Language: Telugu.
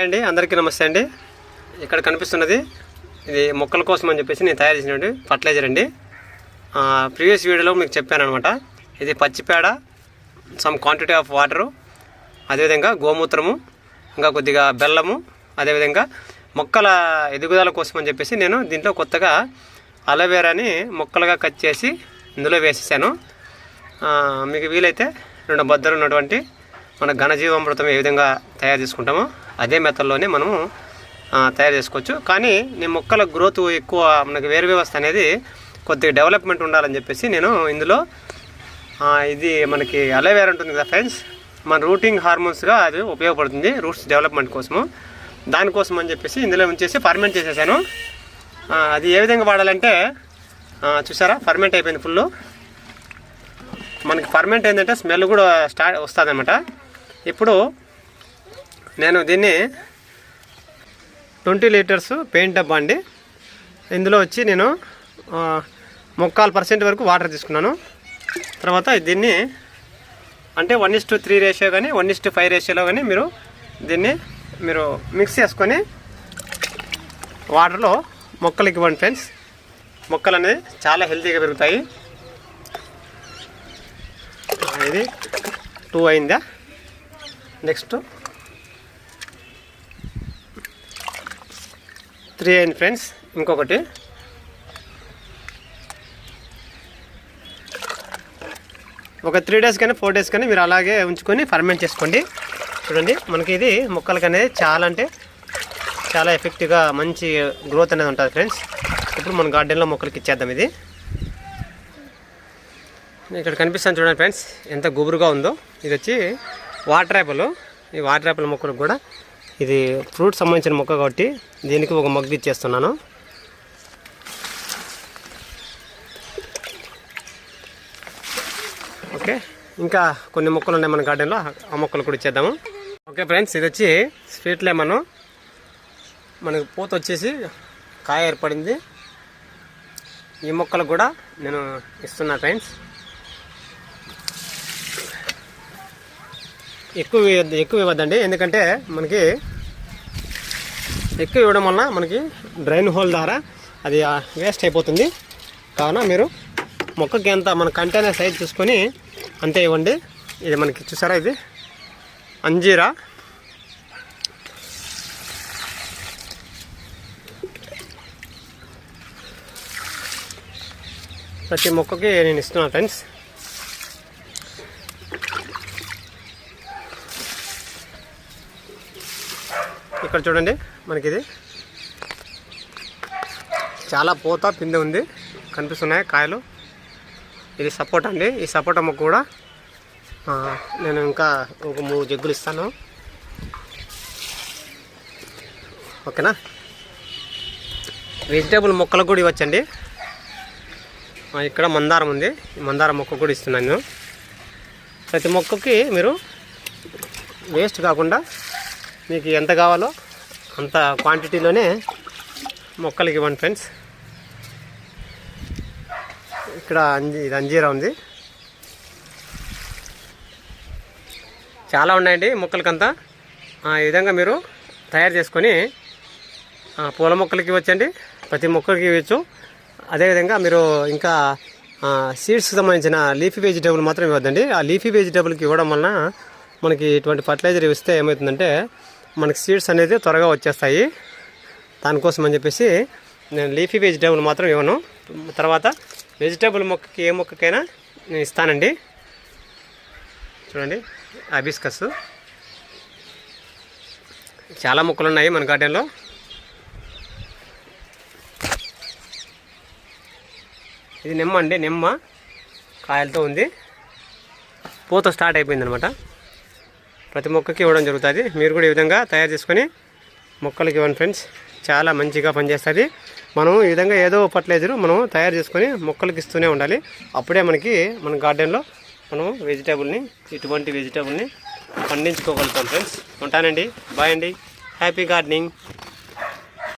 హాయ్ అండి అందరికీ నమస్తే అండి. ఇక్కడ కనిపిస్తున్నది ఇది మొక్కల కోసం అని చెప్పేసి నేను తయారు చేసినటువంటి ఫర్టిలైజర్ అండి. ప్రీవియస్ వీడియోలో మీకు చెప్పాను అనమాట ఇది పచ్చిపేడ సమ్ క్వాంటిటీ ఆఫ్ వాటరు అదేవిధంగా గోమూత్రము ఇంకా కొద్దిగా బెల్లము అదేవిధంగా మొక్కల ఎదుగుదల కోసం అని చెప్పేసి నేను దీంట్లో కొత్తగా అలోవేరాని మొక్కలుగా కట్ చేసి ఇందులో వేసేసాను. మీకు వీలైతే రెండు బద్దలు ఉన్నటువంటి మన ఘనజీవామృతం ఏ విధంగా తయారు చేసుకుంటామో అదే మెథడ్లోనే మనము తయారు చేసుకోవచ్చు. కానీ నేను మొక్కల గ్రోత్ ఎక్కువ మనకి వేరు వ్యవస్థ అనేది కొద్దిగా డెవలప్మెంట్ ఉండాలని చెప్పేసి నేను ఇందులో ఇది మనకి అలవేర్ ఉంటుంది కదా ఫ్రెండ్స్ మన రూటింగ్ హార్మోన్స్గా అది ఉపయోగపడుతుంది రూట్స్ డెవలప్మెంట్ కోసము. దానికోసం అని చెప్పేసి ఇందులో ఉంచేసి ఫర్మెంట్ చేసేసాను. అది ఏ విధంగా వాడాలంటే చూసారా? ఫర్మెంట్ అయిపోయింది ఫుల్ మనకి ఫర్మెంట్ ఏంటంటే స్మెల్ కూడా స్టార్ట్ వస్తుంది అనమాట ఇప్పుడు నేను దీన్ని ట్వంటీ లీటర్స్ పెయింట్ డబ్బా అండి. ఇందులో వచ్చి నేను ముక్కాలు పర్సెంట్ వరకు వాటర్ తీసుకున్నాను. తర్వాత దీన్ని అంటే one is to three ratio కానీ వన్ ఇస్ టు ఫైవ్ రేషియోలో కానీ మీరు దీన్ని మీరు మిక్స్ చేసుకొని వాటర్లో మొక్కలకి ఇవ్వండి ఫ్రెండ్స్. మొక్కలు అనేది చాలా హెల్తీగా పెరుగుతాయి. ఇది టూ అయిందా? నెక్స్ట్ త్రీ అయింది ఫ్రెండ్స్ ఇంకొకటి. ఒక త్రీ డేస్ కానీ ఫోర్ డేస్ కానీ మీరు అలాగే ఉంచుకొని ఫర్మెంట్ చేసుకోండి. చూడండి మనకి ఇది మొక్కలకి అనేది చాలా అంటే చాలా ఎఫెక్టివ్గా మంచి గ్రోత్ అనేది ఉంటుంది ఫ్రెండ్స్. ఇప్పుడు మన గార్డెన్లో మొక్కలకి ఇచ్చేద్దాం ఇది. ఇక్కడ కనిపిస్తాను చూడండి ఫ్రెండ్స్ ఎంత గుబురుగా ఉందో. ఇది వచ్చి వాటర్ యాపిల్. ఈ వాటర్ యాపిల్ మొక్కలకు కూడా ఇది ఫ్రూట్ సంబంధించిన మొక్క కాబట్టి దీనికి ఒక మొగ్గు ఇచ్చేస్తున్నాను. ఓకే ఇంకా కొన్ని మొక్కలు ఉన్నాయి మన గార్డెన్లో ఆ మొక్కలు కూడా ఇచ్చేద్దాము. ఓకే ఫ్రెండ్స్ ఇది వచ్చి స్వీట్ లెమన్. మనకు పూత వచ్చేసి కాయ ఏర్పడింది. ఈ మొక్కలకు కూడా నేను ఇస్తున్నా ఫ్రెండ్స్. ఎక్కువ ఎక్కువ ఇవ్వద్దండి ఎందుకంటే మనకి ఎక్కువ ఇవ్వడం వల్ల మనకి డ్రైన్ హోల్ ద్వారా అది వేస్ట్ అయిపోతుంది. కావున మీరు మొక్కకి ఎంత మన కంటైనర్ సైజ్ చూసుకొని అంతే ఇవ్వండి. ఇది మనకి చూసారా ఇది? అంజీరా. ప్రతి మొక్కకి నేను ఇస్తున్నాను ఫ్రెండ్స్ ఇక్కడ చూడండి మనకి ఇది చాలా పూత పిందె ఉంది కనిపిస్తున్నాయి కాయలు. ఇది సపోటా అండి ఈ సపోటా మొక్క కూడా నేను ఇంకా ఒక మూడు జగ్గులు ఇస్తాను. ఓకేనా? వెజిటేబుల్ మొక్కలకు కూడా ఇవ్వచ్చండి. ఇక్కడ మందారం ఉంది మందారం మొక్క కూడా ఇస్తున్నాను నేను. ప్రతి మొక్కకి మీరు వేస్ట్ కాకుండా మీకు ఎంత కావాలో అంత క్వాంటిటీలోనే మొక్కలకి ఇవ్వండి ఫ్రెండ్స్ ఇక్కడ అంజీ ఇది అంజీరా ఉంది. చాలా ఉన్నాయండి మొక్కలకంతా. ఆ, ఈ విధంగా మీరు తయారు చేసుకొని పూల మొక్కలకి ఇవ్వచ్చండి. ప్రతి మొక్కలకి ఇవ్వచ్చు. అదేవిధంగా మీరు ఇంకా సీడ్స్కి సంబంధించిన లీఫీ వెజిటేబుల్ మాత్రం ఇవ్వద్దండి. ఆ లీఫీ వెజిటేబుల్కి ఇవ్వడం వలన మనకి ఇటువంటి ఫర్టిలైజర్ ఇస్తే ఏమవుతుందంటే మనకి సీడ్స్ అనేది త్వరగా వచ్చేస్తాయి. దానికోసం అని చెప్పేసి నేను లీఫీ వెజిటేబుల్ మాత్రం ఇవ్వను. తర్వాత వెజిటేబుల్ మొక్కకి ఏ మొక్కకైనా నేను ఇస్తానండి. చూడండి అబిస్కస్ చాలా మొక్కలు ఉన్నాయి మన గార్డెన్లో ఇది నిమ్మ అండి నిమ్మ కాయలతో ఉంది. పూత స్టార్ట్ అయిపోయింది అనమాట ప్రతి మొక్కకి ఇవ్వడం జరుగుతుంది. మీరు కూడా ఈ విధంగా తయారు చేసుకొని మొక్కలకి ఇవ్వండి ఫ్రెండ్స్. చాలా మంచిగా పనిచేస్తుంది. మనం ఈ విధంగా ఏదో ఫర్టిలైజర్ మనం తయారు చేసుకొని మొక్కలకి ఇస్తూనే ఉండాలి. అప్పుడే మనకి మన గార్డెన్లో మనం వెజిటేబుల్ని ఇటువంటి వెజిటేబుల్ని పండించుకోగలుగుతాం ఫ్రెండ్స్. ఉంటానండి. బాయ్ అండి. Happy gardening.